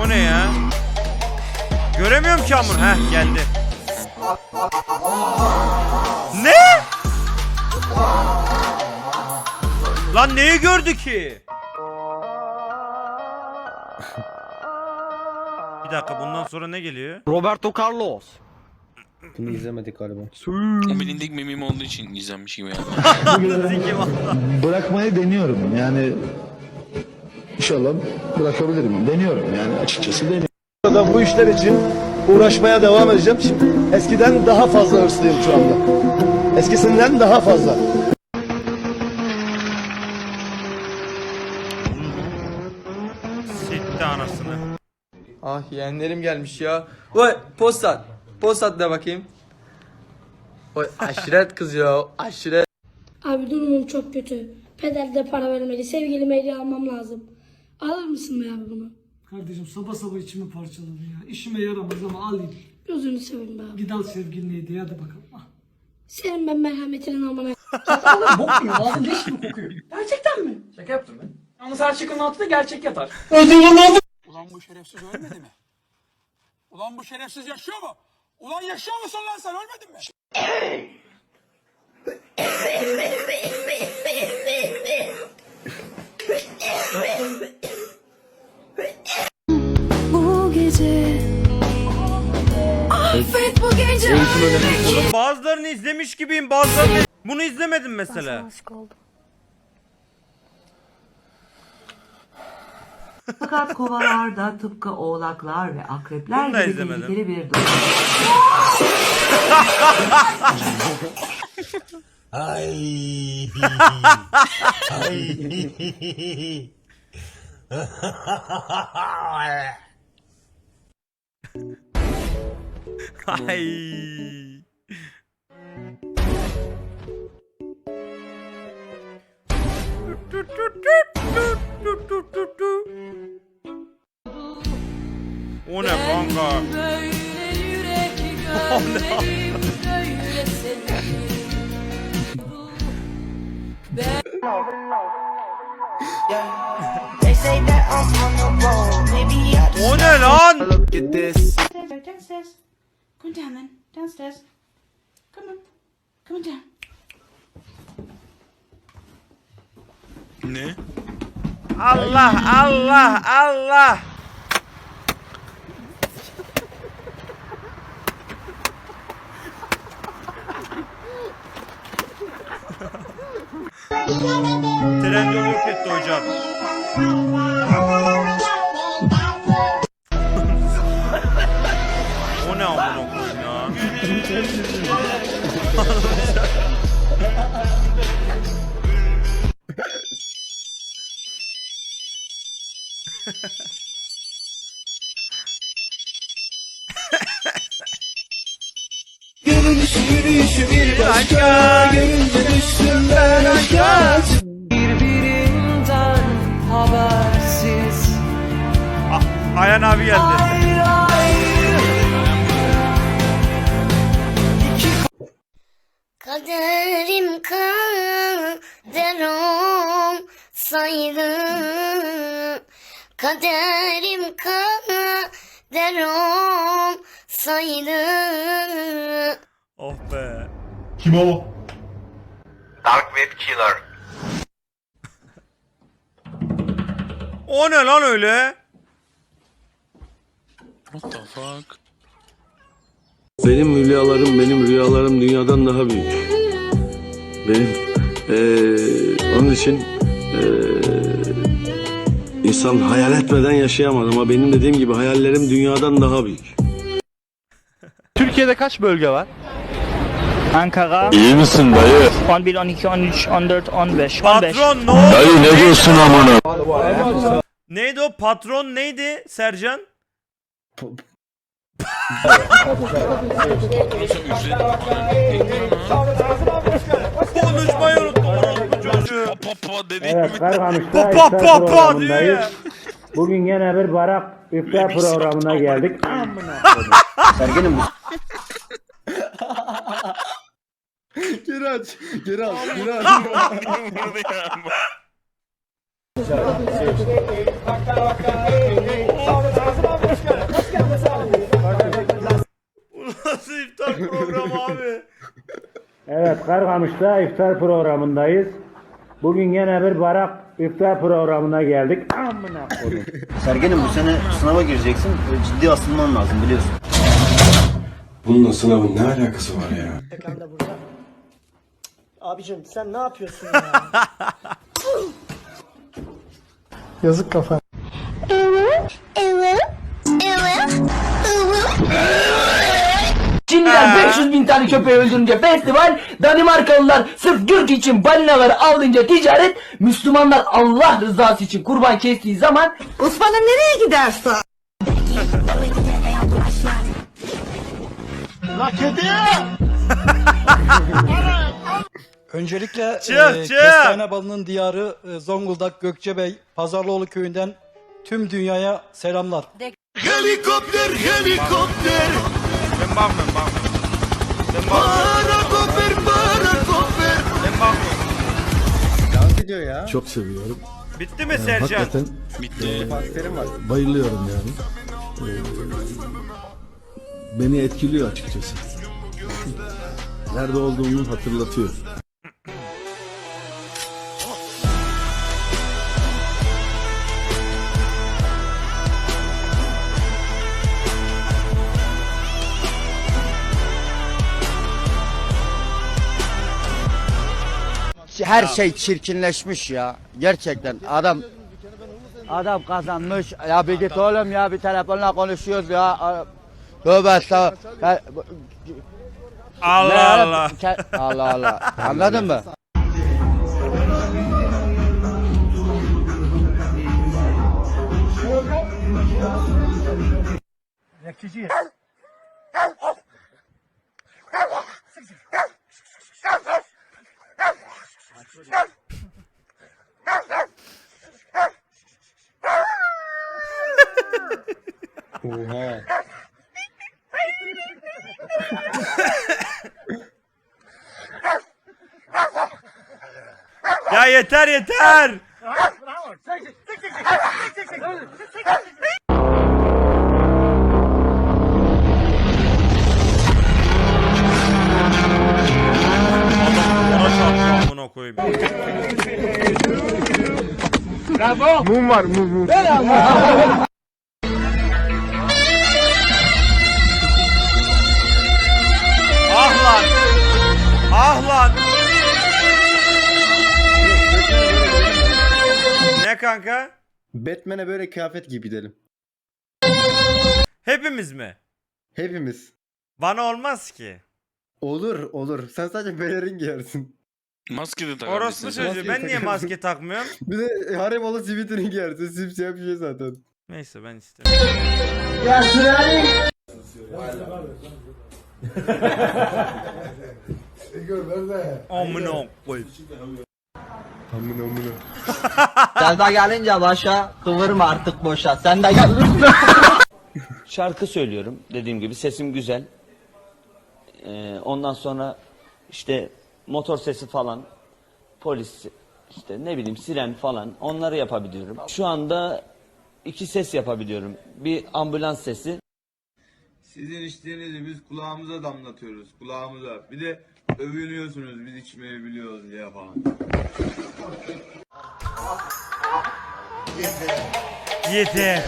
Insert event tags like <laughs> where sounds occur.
O ne ya? Göremiyorum ki hamur. Heh geldi. Ne? Lan neyi gördü ki? Bir dakika bundan sonra ne geliyor? Roberto Carlos. Bunu izlemedik galiba. Bilindik memim olduğu için izlenmiş gibi yani. <laughs> Bırakmayı deniyorum. Yani inşallah bırakabilirim. Deniyorum yani açıkçası deniyorum. Da bu işler için uğraşmaya devam edeceğim. Şimdi eskiden daha fazla hırslıyım şu anda. Eskisinden daha fazla. Sitti anasını. Ah yeğenlerim gelmiş ya. Vay postat. Postat de bakayım. Vay aşiret kız ya. Aşiret. Abi durumum çok kötü. Peder de para vermeli. Sevgilime hediye almam lazım. Alır mısın be abi bunu? Kardeşim sabah sabah içimi parçaladı ya. İşime yaramaz ama alayım. Gözünü seveyim be abi. Git al sevgilini hediye hadi bakalım. Ah. Senin ben merhametinin amına. <laughs> Bok mu? Ağzın leş mi kokuyor? Gerçekten mi? Şaka yaptım ben. Yalnız her şakanın altında gerçek yatar. Ulan bu şerefsiz ölmedi mi? Ulan bu şerefsiz yaşıyor mu? Ulan yaşıyor musun lan sen? Ölmedin mi? Bu gece. Affet bu gece. Bazılarını izlemiş gibiyim bazılarını bunu izlemedim mesela. Aşık oldum Fakat kovalar da tıpkı oğlaklar ve akrepler Bunu da gibi izlemedim. tehlikeli bir durum. Ay. Ay. Ay. O ne lan? Get this. Downstairs Come down then Downstairs Come on Come on down ne? Allah Allah Allah. Trendyol yok etti hocam. o ne amına koyayım ya? Yürüyüşü bir başka. Görünce düştüm ben aşağı. Birbirinden habersiz Ah, Ayhan abi geldi. ayrı ayrı Kaderim kader olsaydı Kaderim kader olsaydı Oh be. Dark Web Killer. <laughs> O ne lan öyle? What the fuck? Benim rüyalarım, benim rüyalarım dünyadan daha büyük. Benim eee, onun için eee, insan hayal etmeden yaşayamaz ama benim dediğim gibi hayallerim dünyadan daha büyük. Türkiye'de kaç bölge var? Ankara İyi misin dayı? 11, 12, 13, 14, 15, Patron ne oldu? Dayı ne diyorsun amına? Neydi o? Patron neydi Sercan? Konuşmayı unuttum. Orospu çocuğu. Pa pa pa dediğin gibi. Pa pa pa pa diyor ya. Bugün yine bir barak iftar programına geldik. Sergenim Geri al. Geri al. Bu nasıl iftar programı abi? Evet Karkamış'ta iftar programındayız. Bugün yine bir barak iftar programına geldik. Amına koyayım. Sergenim bu sene sınava gireceksin. Ciddi asılman lazım biliyorsun. Bununla sınavın ne alakası var ya? Abicim sen ne yapıyorsun ya? <laughs> Yazık kafa. Çinliler 500 bin tane köpeği öldürünce festival, Danimarkalılar sırf gürk için balinaları avlayınca ticaret, Müslümanlar Allah rızası için kurban kestiği zaman Osman'ım nereye gidersin? <laughs> Öncelikle Çık, e, çık. kestane balının diyarı e, Zonguldak Gökçebey Pazarlıoğlu köyünden tüm dünyaya selamlar. Helikopter, helikopter. Ben bakmıyorum bakmıyorum. Ben bakmıyorum. Parakoper, parakoper. Ben bakmıyorum. Dans ediyor ya. Çok seviyorum. Bitti mi Sercan? Bitti. Bayılıyorum yani. Ee, beni etkiliyor açıkçası. Nerede olduğumu hatırlatıyor. Her şey çirkinleşmiş ya. Gerçekten adam adam kazanmış. Ya bir git oğlum ya bir telefonla konuşuyoruz ya. Tövbe estağfurullah. Allah ya? Allah. Allah Allah. Anladın mı? <laughs> Ya yeter yeter. Mum var mum mum. Ah lan. Ah lan. Ne kanka? Batman'e böyle kıyafet giy gidelim. Hepimiz mi? Hepimiz. Bana olmaz ki. Olur olur. Sen sadece pelerin giyersin. Maske de Orospu takabilirsin. çocuğu. Maske Ben niye maske takmıyorum? <laughs> Bir de harem ola sivitrini giyersin. Simsiyah bir şey zaten. Neyse ben istemiyorum. Amına koyayım. Amına amına. Sen de gelince başa kıvırma artık boşa. Sen de gel. <laughs> Şarkı söylüyorum. Dediğim gibi sesim güzel. Ee, ondan sonra işte motor sesi falan, polis işte ne bileyim siren falan onları yapabiliyorum. Şu anda iki ses yapabiliyorum. Bir ambulans sesi, Sizin içtiğinizi biz kulağımıza damlatıyoruz. Kulağımıza. Bir de övünüyorsunuz biz içmeyi biliyoruz diye falan. Yeter.